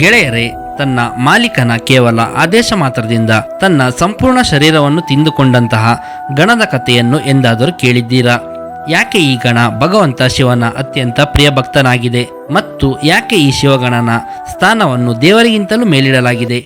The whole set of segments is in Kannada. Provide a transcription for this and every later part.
ಗೆಳೆಯರೇ, ತನ್ನ ಮಾಲೀಕನ ಕೇವಲ ಆದೇಶ ಮಾತ್ರದಿಂದ ತನ್ನ ಸಂಪೂರ್ಣ ಶರೀರವನ್ನು ತಿಂದುಕೊಂಡಂತಹ ಗಣದ ಕಥೆಯನ್ನು ಎಂದಾದರೂ ಕೇಳಿದ್ದೀರಾ? ಯಾಕೆ ಈ ಗಣ ಭಗವಂತ ಶಿವನ ಅತ್ಯಂತ ಪ್ರಿಯ ಭಕ್ತನಾಗಿದೆ ಮತ್ತು ಯಾಕೆ ಈ ಶಿವಗಣನ ಸ್ಥಾನವನ್ನು ದೇವರಿಗಿಂತಲೂ ಮೇಲಿಡಲಾಗಿದೆ?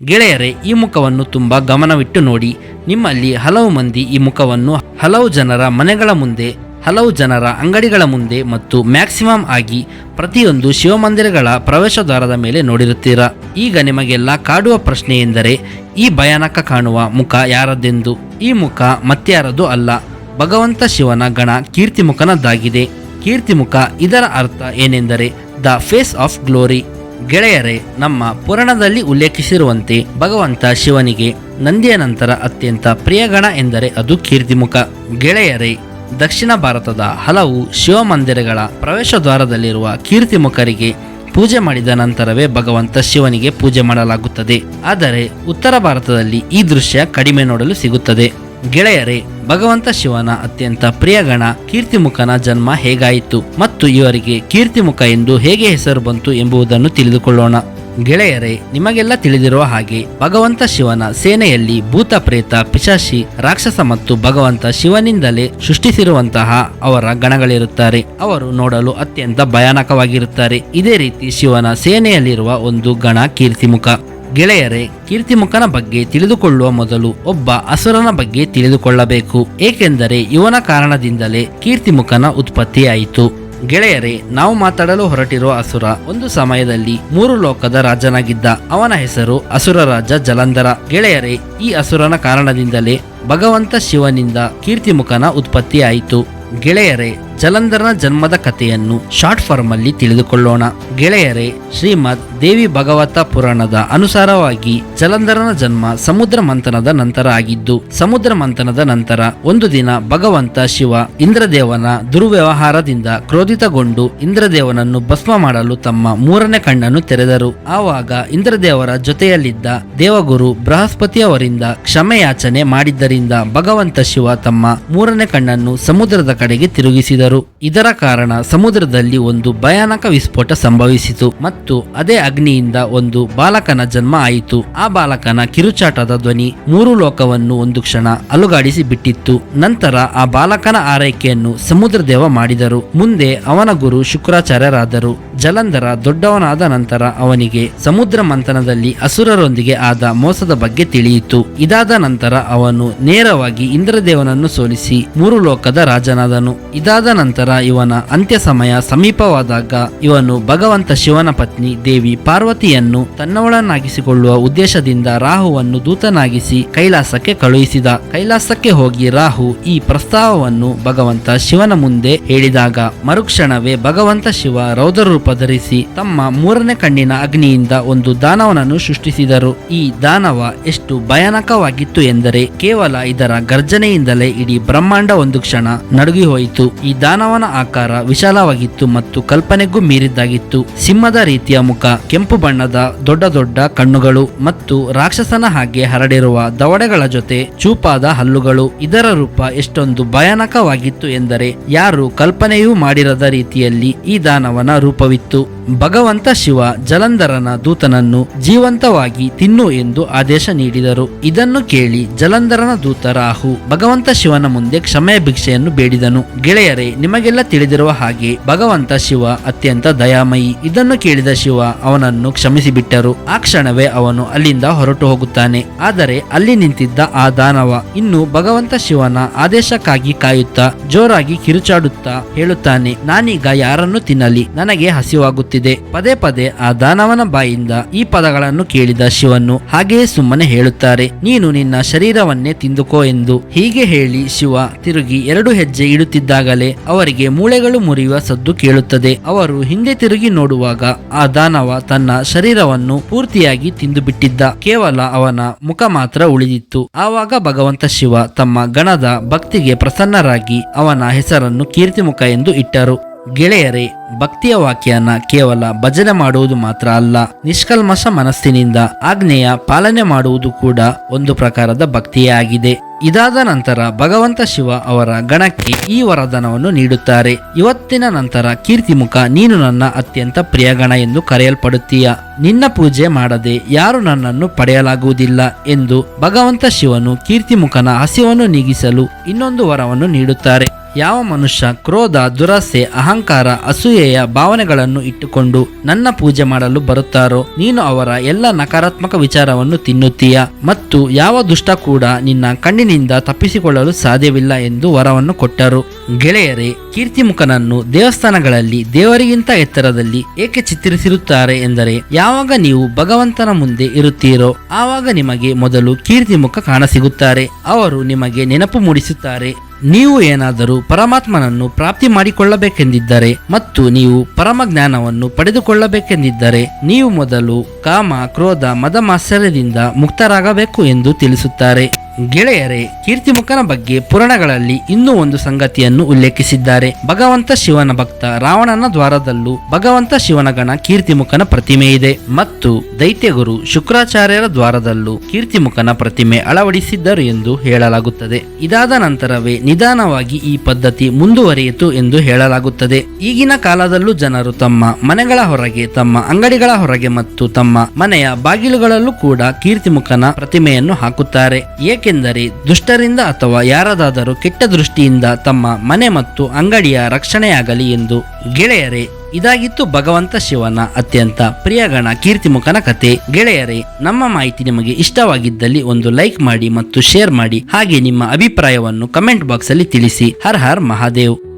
ಗೆಳೆಯರೇ, ಈ ಮುಖವನ್ನು ತುಂಬ ಗಮನವಿಟ್ಟು ನೋಡಿ, ನಿಮ್ಮಲ್ಲಿ ಹಲವು ಮಂದಿ ಈ ಮುಖವನ್ನು ಹಲವು ಜನರ ಮನೆಗಳ ಮುಂದೆ ಹಲವು ಜನರ ಅಂಗಡಿಗಳ ಮುಂದೆ ಮತ್ತು ಮ್ಯಾಕ್ಸಿಮಮ್ ಆಗಿ ಪ್ರತಿಯೊಂದು ಶಿವಮಂದಿರಗಳ ಪ್ರವೇಶ ದ್ವಾರದ ಮೇಲೆ ನೋಡಿರುತ್ತೀರಾ? ಈಗ ನಿಮಗೆಲ್ಲ ಕಾಡುವ ಪ್ರಶ್ನೆ ಎಂದರೆ, ಈ ಭಯಾನಕ ಕಾಣುವ ಮುಖ ಯಾರದ್ದೆಂದು? ಈ ಮುಖ ಮತ್ಯಾರದು ಅಲ್ಲ. ಭಗವಂತ ಶಿವನ ಗಣ ಕೀರ್ತಿಮುಖನದ್ದಾಗಿದೆ. ಕೀರ್ತಿಮುಖ ಇದರ ಅರ್ಥ ಏನೆಂದರೆ, ದ ಫೇಸ್ ಆಫ್ ಗ್ಲೋರಿ. ಗೆಳೆಯರೇ, ನಮ್ಮ ಪುರಾಣದಲ್ಲಿ ಉಲ್ಲೇಖಿಸಿರುವಂತೆ ಭಗವಂತ ಶಿವನಿಗೆ ನಂದಿಯ ನಂತರ ಅತ್ಯಂತ ಪ್ರಿಯ ಗಣ ಎಂದರೆ ಅದು ಕೀರ್ತಿಮುಖ. ಗೆಳೆಯರೇ ದಕ್ಷಿಣ ಭಾರತದ ಹಲವು ಶಿವಮಂದಿರಗಳ ಪ್ರವೇಶ ದ್ವಾರದಲ್ಲಿರುವ ಕೀರ್ತಿಮುಖರಿಗೆ ಪೂಜೆ ಮಾಡಿದ ನಂತರವೇ ಭಗವಂತ ಶಿವನಿಗೆ ಪೂಜೆ ಮಾಡಲಾಗುತ್ತದೆ. ಆದರೆ ಉತ್ತರ ಭಾರತದಲ್ಲಿ ಈ ದೃಶ್ಯ ಕಡಿಮೆ ನೋಡಲು ಸಿಗುತ್ತದೆ. ಗೆಳೆಯರೇ, ಭಗವಂತ ಶಿವನ ಅತ್ಯಂತ ಪ್ರಿಯಗಣ ಕೀರ್ತಿಮುಖನ ಜನ್ಮ ಹೇಗಾಯಿತು ಮತ್ತು ಇವರಿಗೆ ಕೀರ್ತಿಮುಖ ಎಂದು ಹೇಗೆ ಹೆಸರು ಬಂತು ಎಂಬುದನ್ನು ತಿಳಿದುಕೊಳ್ಳೋಣ. ಗೆಳೆಯರೇ, ನಿಮಗೆಲ್ಲ ತಿಳಿದಿರುವ ಹಾಗೆ ಭಗವಂತ ಶಿವನ ಸೇನೆಯಲ್ಲಿ ಭೂತ ಪ್ರೇತ ಪಿಶಾಶಿ ರಾಕ್ಷಸ ಮತ್ತು ಭಗವಂತ ಶಿವನಿಂದಲೇ ಸೃಷ್ಟಿಸಿರುವಂತಹ ಅವರ ಗಣಗಳಿರುತ್ತಾರೆ. ಅವರು ನೋಡಲು ಅತ್ಯಂತ ಭಯಾನಕವಾಗಿರುತ್ತಾರೆ. ಇದೇ ರೀತಿ ಶಿವನ ಸೇನೆಯಲ್ಲಿರುವ ಒಂದು ಗಣ ಕೀರ್ತಿಮುಖ. ಗೆಳೆಯರೇ, ಕೀರ್ತಿಮುಖನ ಬಗ್ಗೆ ತಿಳಿದುಕೊಳ್ಳುವ ಮೊದಲು ಒಬ್ಬ ಅಸುರನ ಬಗ್ಗೆ ತಿಳಿದುಕೊಳ್ಳಬೇಕು. ಏಕೆಂದರೆ ಇವನ ಕಾರಣದಿಂದಲೇ ಕೀರ್ತಿಮುಖನ ಉತ್ಪತ್ತಿಯಾಯಿತು. ಗೆಳೆಯರೇ, ನಾವು ಮಾತಾಡಲು ಹೊರಟಿರುವ ಅಸುರ ಒಂದು ಸಮಯದಲ್ಲಿ ಮೂರು ಲೋಕದ ರಾಜನಾಗಿದ್ದ. ಅವನ ಹೆಸರು ಅಸುರ ರಾಜ ಜಲಂಧರ. ಗೆಳೆಯರೇ, ಈ ಅಸುರನ ಕಾರಣದಿಂದಲೇ ಭಗವಂತ ಶಿವನಿಂದ ಕೀರ್ತಿಮುಖನ ಉತ್ಪತ್ತಿಯಾಯಿತು. ಗೆಳೆಯರೇ ಜಲಂಧರನ ಜನ್ಮದ ಕಥೆಯನ್ನು ಶಾರ್ಟ್ ಫಾರ್ಮ್ ಅಲ್ಲಿ ತಿಳಿದುಕೊಳ್ಳೋಣ. ಗೆಳೆಯರೇ, ಶ್ರೀಮದ್ ದೇವಿ ಭಗವತ ಪುರಾಣದ ಅನುಸಾರವಾಗಿ ಜಲಂಧರನ ಜನ್ಮ ಸಮುದ್ರ ಮಂಥನದ ನಂತರ ಆಗಿದ್ದು, ಸಮುದ್ರ ಮಂಥನದ ನಂತರ ಒಂದು ದಿನ ಭಗವಂತ ಶಿವ ಇಂದ್ರದೇವನ ದುರ್ವ್ಯವಹಾರದಿಂದ ಕ್ರೋಧಿತಗೊಂಡು ಇಂದ್ರದೇವನನ್ನು ಭಸ್ಮ ಮಾಡಲು ತಮ್ಮ ಮೂರನೇ ಕಣ್ಣನ್ನು ತೆರೆದರು. ಆವಾಗ ಇಂದ್ರದೇವರ ಜೊತೆಯಲ್ಲಿದ್ದ ದೇವಗುರು ಬೃಹಸ್ಪತಿಯವರಿಂದ ಕ್ಷಮೆಯಾಚನೆ ಮಾಡಿದ್ದರಿಂದ ಭಗವಂತ ಶಿವ ತಮ್ಮ ಮೂರನೇ ಕಣ್ಣನ್ನು ಸಮುದ್ರದ ಕಡೆಗೆ ತಿರುಗಿಸಿದರು. ಇದರ ಕಾರಣ ಸಮುದ್ರದಲ್ಲಿ ಒಂದು ಭಯಾನಕ ವಿಸ್ಫೋಟ ಸಂಭವಿಸಿತು ಮತ್ತು ಅದೇ ಅಗ್ನಿಯಿಂದ ಒಂದು ಬಾಲಕನ ಜನ್ಮ ಆಯಿತು. ಆ ಬಾಲಕನ ಕಿರುಚಾಟದ ಧ್ವನಿ ಮೂರು ಲೋಕವನ್ನು ಒಂದು ಕ್ಷಣ ಅಲುಗಾಡಿಸಿ ಬಿಟ್ಟಿತ್ತು. ನಂತರ ಆ ಬಾಲಕನ ಆರೈಕೆಯನ್ನು ಸಮುದ್ರದೇವ ಮಾಡಿದರು. ಮುಂದೆ ಅವನ ಗುರು ಶುಕ್ರಾಚಾರ್ಯರಾದರು. ಜಲಂಧರ ದೊಡ್ಡವನಾದ ನಂತರ ಅವನಿಗೆ ಸಮುದ್ರ ಮಂಥನದಲ್ಲಿ ಅಸುರರೊಂದಿಗೆ ಆದ ಮೋಸದ ಬಗ್ಗೆ ತಿಳಿಯಿತು. ಇದಾದ ನಂತರ ಅವನು ನೇರವಾಗಿ ಇಂದ್ರದೇವನನ್ನು ಸೋಲಿಸಿ ಮೂರು ಲೋಕದ ರಾಜನಾದನು. ಇದಾದ ನಂತರ ಇವನ ಅಂತ್ಯ ಸಮಯ ಸಮೀಪವಾದಾಗ ಇವನು ಭಗವಂತ ಶಿವನ ಪತ್ನಿ ದೇವಿ ಪಾರ್ವತಿಯನ್ನು ತನ್ನವಳನ್ನಾಗಿಸಿಕೊಳ್ಳುವ ಉದ್ದೇಶದಿಂದ ರಾಹುವನ್ನು ದೂತನಾಗಿಸಿ ಕೈಲಾಸಕ್ಕೆ ಕಳುಹಿಸಿದ. ಕೈಲಾಸಕ್ಕೆ ಹೋಗಿ ರಾಹು ಈ ಪ್ರಸ್ತಾವವನ್ನು ಭಗವಂತ ಶಿವನ ಮುಂದೆ ಹೇಳಿದಾಗ, ಮರುಕ್ಷಣವೇ ಭಗವಂತ ಶಿವ ರೌದ್ರ ರೂಪ ಧರಿಸಿ ತಮ್ಮ ಮೂರನೇ ಕಣ್ಣಿನ ಅಗ್ನಿಯಿಂದ ಒಂದು ದಾನವನನ್ನು ಸೃಷ್ಟಿಸಿದರು. ಈ ದಾನವ ಎಷ್ಟು ಭಯಾನಕವಾಗಿತ್ತು ಎಂದರೆ ಕೇವಲ ಇದರ ಗರ್ಜನೆಯಿಂದಲೇ ಇಡೀ ಬ್ರಹ್ಮಾಂಡ ಒಂದು ಕ್ಷಣ ನಡುಗಿ ಹೋಯಿತು ಈ ದಾನವನ ಆಕಾರ ವಿಶಾಲವಾಗಿತ್ತು ಮತ್ತು ಕಲ್ಪನೆಗೂ ಮೀರಿದ್ದಾಗಿತ್ತು. ಸಿಂಹದ ರೀತಿಯ ಮುಖ, ಕೆಂಪು ಬಣ್ಣದ ದೊಡ್ಡ ದೊಡ್ಡ ಕಣ್ಣುಗಳು ಮತ್ತು ರಾಕ್ಷಸನ ಹಾಗೆ ಹರಡಿರುವ ದವಡೆಗಳ ಜೊತೆ ಚೂಪಾದ ಹಲ್ಲುಗಳು ಇದರ ರೂಪ ಎಷ್ಟೊಂದು ಭಯಾನಕವಾಗಿತ್ತು ಎಂದರೆ ಯಾರು ಕಲ್ಪನೆಯೂ ಮಾಡಿರದ ರೀತಿಯಲ್ಲಿ ಈ ದಾನವನ ರೂಪವಿತ್ತು. ಭಗವಂತ ಶಿವ ಜಲಂಧರನ ದೂತನನ್ನು ಜೀವಂತವಾಗಿ ತಿನ್ನು ಎಂದು ಆದೇಶ ನೀಡಿದರು. ಇದನ್ನು ಕೇಳಿ ಜಲಂಧರನ ದೂತ ರಾಹು ಭಗವಂತ ಶಿವನ ಮುಂದೆ ಕ್ಷಮೆಯ ಭಿಕ್ಷೆಯನ್ನು ಬೇಡಿದನು. ಗೆಳೆಯರೇ, ನಿಮಗೆಲ್ಲ ತಿಳಿದಿರುವ ಹಾಗೆ ಭಗವಂತ ಶಿವ ಅತ್ಯಂತ ದಯಾಮಯಿ. ಇದನ್ನು ಕೇಳಿದ ಶಿವ ಅವನನ್ನು ಕ್ಷಮಿಸಿಬಿಟ್ಟರು. ಆ ಕ್ಷಣವೇ ಅವನು ಅಲ್ಲಿಂದ ಹೊರಟು ಹೋಗುತ್ತಾನೆ. ಆದರೆ ಅಲ್ಲಿ ನಿಂತಿದ್ದ ಆ ದಾನವ ಇನ್ನು ಭಗವಂತ ಶಿವನ ಆದೇಶಕ್ಕಾಗಿ ಕಾಯುತ್ತಾ, ಜೋರಾಗಿ ಕಿರುಚಾಡುತ್ತಾ ಹೇಳುತ್ತಾನೆ, ನಾನೀಗ ಯಾರನ್ನು ತಿನ್ನಲಿ, ನನಗೆ ಹಸಿವಾಗುತ್ತಿದೆ. ಪದೇ ಪದೇ ಆ ದಾನವನ ಬಾಯಿಂದ ಈ ಪದಗಳನ್ನು ಕೇಳಿದ ಶಿವನು ಹಾಗೆಯೇ ಸುಮ್ಮನೆ ಹೇಳುತ್ತಾರೆ. ನೀನು ನಿನ್ನ ಶರೀರವನ್ನೇ ತಿಂದುಕೋ ಎಂದು. ಹೀಗೆ ಹೇಳಿ ಶಿವ ತಿರುಗಿ ಎರಡು ಹೆಜ್ಜೆ ಇಡುತ್ತಿದ್ದಾಗಲೇ ಅವರಿಗೆ ಮೂಳೆಗಳು ಮುರಿಯುವ ಸದ್ದು ಕೇಳುತ್ತದೆ. ಅವರು ಹಿಂದೆ ತಿರುಗಿ ನೋಡುವಾಗ ಆ ದಾನವ ತನ್ನ ಶರೀರವನ್ನು ಪೂರ್ತಿಯಾಗಿ ತಿಂದು ಬಿಟ್ಟಿದ್ದ ಕೇವಲ ಅವನ ಮುಖ ಮಾತ್ರ ಉಳಿದಿತ್ತು. ಆವಾಗ ಭಗವಂತ ಶಿವ ತಮ್ಮ ಗಣದ ಭಕ್ತಿಗೆ ಪ್ರಸನ್ನರಾಗಿ ಅವನ ಹೆಸರನ್ನು ಕೀರ್ತಿಮುಖ ಎಂದು ಇಟ್ಟರು. ಗೆಳೆಯರೇ, ಭಕ್ತಿಯ ವಾಕ್ಯನ ಕೇವಲ ಭಜನೆ ಮಾಡುವುದು ಮಾತ್ರ ಅಲ್ಲ, ನಿಷ್ಕಲ್ಮಶ ಮನಸ್ಸಿನಿಂದ ಆಜ್ಞೆಯ ಪಾಲನೆ ಮಾಡುವುದು ಕೂಡ ಒಂದು ಪ್ರಕಾರದ ಭಕ್ತಿಯೇ ಆಗಿದೆ. ಇದಾದ ನಂತರ ಭಗವಂತ ಶಿವ ಅವರ ಗಣಕ್ಕೆ ಈ ವರದಾನವನ್ನು ನೀಡುತ್ತಾರೆ. ಇವತ್ತಿನ ನಂತರ ಕೀರ್ತಿಮುಖ, ನೀನು ನನ್ನ ಅತ್ಯಂತ ಪ್ರಿಯ ಗಣ ಎಂದು ಕರೆಯಲ್ಪಡುತ್ತೀಯ. ನಿನ್ನ ಪೂಜೆ ಮಾಡದೆ ಯಾರು ನನ್ನನ್ನು ಪಡೆಯಲಾಗುವುದಿಲ್ಲ ಎಂದು ಭಗವಂತ ಶಿವನು ಕೀರ್ತಿಮುಖನ ಹಸಿವನ್ನು ನೀಗಿಸಲು ಇನ್ನೊಂದು ವರವನ್ನು ನೀಡುತ್ತಾರೆ. ಯಾವ ಮನುಷ್ಯ ಕ್ರೋಧ, ದುರಾಸೆ, ಅಹಂಕಾರ, ಅಸೂಯೆಯ ಭಾವನೆಗಳನ್ನು ಇಟ್ಟುಕೊಂಡು ನನ್ನ ಪೂಜೆ ಮಾಡಲು ಬರುತ್ತಾರೋ, ನೀನು ಅವರ ಎಲ್ಲ ನಕಾರಾತ್ಮಕ ವಿಚಾರವನ್ನು ತಿನ್ನುತ್ತೀಯ? ಮತ್ತು ಯಾವ ದುಷ್ಟ ಕೂಡ ನಿನ್ನ ಕಣ್ಣಿನಿಂದ ತಪ್ಪಿಸಿಕೊಳ್ಳಲು ಸಾಧ್ಯವಿಲ್ಲ ಎಂದು ವರವನ್ನು ಕೊಟ್ಟರು. ಗೆಳೆಯರೇ, ಕೀರ್ತಿಮುಖನನ್ನು ದೇವಸ್ಥಾನಗಳಲ್ಲಿ, ದೇವರಿಗಿಂತ ಎತ್ತರದಲ್ಲಿ ಏಕೆ ಚಿತ್ರಿಸಿರುತ್ತಾರೆ ಎಂದರೆ, ಯಾವಾಗ ನೀವು ಭಗವಂತನ ಮುಂದೆ ಇರುತ್ತೀರೋ, ಆವಾಗ ನಿಮಗೆ ಮೊದಲು ಕೀರ್ತಿಮುಖ ಕಾಣಸಿಗುತ್ತಾರೆ. ಅವರು ನಿಮಗೆ ನೆನಪು ಮೂಡಿಸುತ್ತಾರೆ. ನೀವು ಏನಾದರೂ ಪರಮಾತ್ಮನನ್ನು ಪ್ರಾಪ್ತಿ ಮಾಡಿಕೊಳ್ಳಬೇಕೆಂದಿದ್ದರೆ ಮತ್ತು ನೀವು ಪರಮ ಜ್ಞಾನವನ್ನು ಪಡೆದುಕೊಳ್ಳಬೇಕೆಂದಿದ್ದರೆ ನೀವು ಮೊದಲು ಕಾಮ, ಕ್ರೋಧ ಮದ ಮಾತ್ಸರ್ಯದಿಂದ ಮುಕ್ತರಾಗಬೇಕು ಎಂದು ತಿಳಿಸುತ್ತಾರೆ. ಗೆಳೆಯರೇ, ಕೀರ್ತಿಮುಖನ ಬಗ್ಗೆ ಪುರಾಣಗಳಲ್ಲಿ ಇನ್ನೂ ಒಂದು ಸಂಗತಿಯನ್ನು ಉಲ್ಲೇಖಿಸಿದ್ದಾರೆ. ಭಗವಂತ ಶಿವನ ಭಕ್ತ ರಾವಣನ ದ್ವಾರದಲ್ಲೂ ಭಗವಂತ ಶಿವನ ಗಣ ಕೀರ್ತಿಮುಖನ ಪ್ರತಿಮೆ ಇದೆ. ಮತ್ತು ದೈತ್ಯಗುರು ಶುಕ್ರಾಚಾರ್ಯರ ದ್ವಾರದಲ್ಲೂ ಕೀರ್ತಿಮುಖನ ಪ್ರತಿಮೆ ಅಳವಡಿಸಿದ್ದರು ಎಂದು ಹೇಳಲಾಗುತ್ತದೆ. ಇದಾದ ನಂತರವೇ ನಿಧಾನವಾಗಿ ಈ ಪದ್ಧತಿ ಮುಂದುವರಿಯಿತು ಎಂದು ಹೇಳಲಾಗುತ್ತದೆ. ಈಗಿನ ಕಾಲದಲ್ಲೂ ಜನರು ತಮ್ಮ ಮನೆಗಳ ಹೊರಗೆ, ತಮ್ಮ ಅಂಗಡಿಗಳ ಹೊರಗೆ ಮತ್ತು ತಮ್ಮ ಮನೆಯ ಬಾಗಿಲುಗಳಲ್ಲೂ ಕೂಡ ಕೀರ್ತಿಮುಖನ ಪ್ರತಿಮೆಯನ್ನು ಹಾಕುತ್ತಾರೆ. ಏಕೆಂದರೆ ದುಷ್ಟರಿಂದ ಅಥವಾ ಯಾರದಾದರೂ ಕೆಟ್ಟ ದೃಷ್ಟಿಯಿಂದ ತಮ್ಮ ಮನೆ ಮತ್ತು ಅಂಗಡಿಯ ರಕ್ಷಣೆಯಾಗಲಿ ಎಂದು ಗೆಳೆಯರೇ, ಇದಾಗಿತ್ತು ಭಗವಂತ ಶಿವನ ಅತ್ಯಂತ ಪ್ರಿಯಗಣ ಕೀರ್ತಿಮುಖನ ಕತೆ. ಗೆಳೆಯರೇ, ನಮ್ಮ ಮಾಹಿತಿ ನಿಮಗೆ ಇಷ್ಟವಾಗಿದ್ದಲ್ಲಿ ಒಂದು ಲೈಕ್ ಮಾಡಿ ಮತ್ತು ಶೇರ್ ಮಾಡಿ. ಹಾಗೆ ನಿಮ್ಮ ಅಭಿಪ್ರಾಯವನ್ನು ಕಮೆಂಟ್ ಬಾಕ್ಸ್ ಅಲ್ಲಿ ತಿಳಿಸಿ. ಹರ್ ಹರ್ ಮಹಾದೇವ್.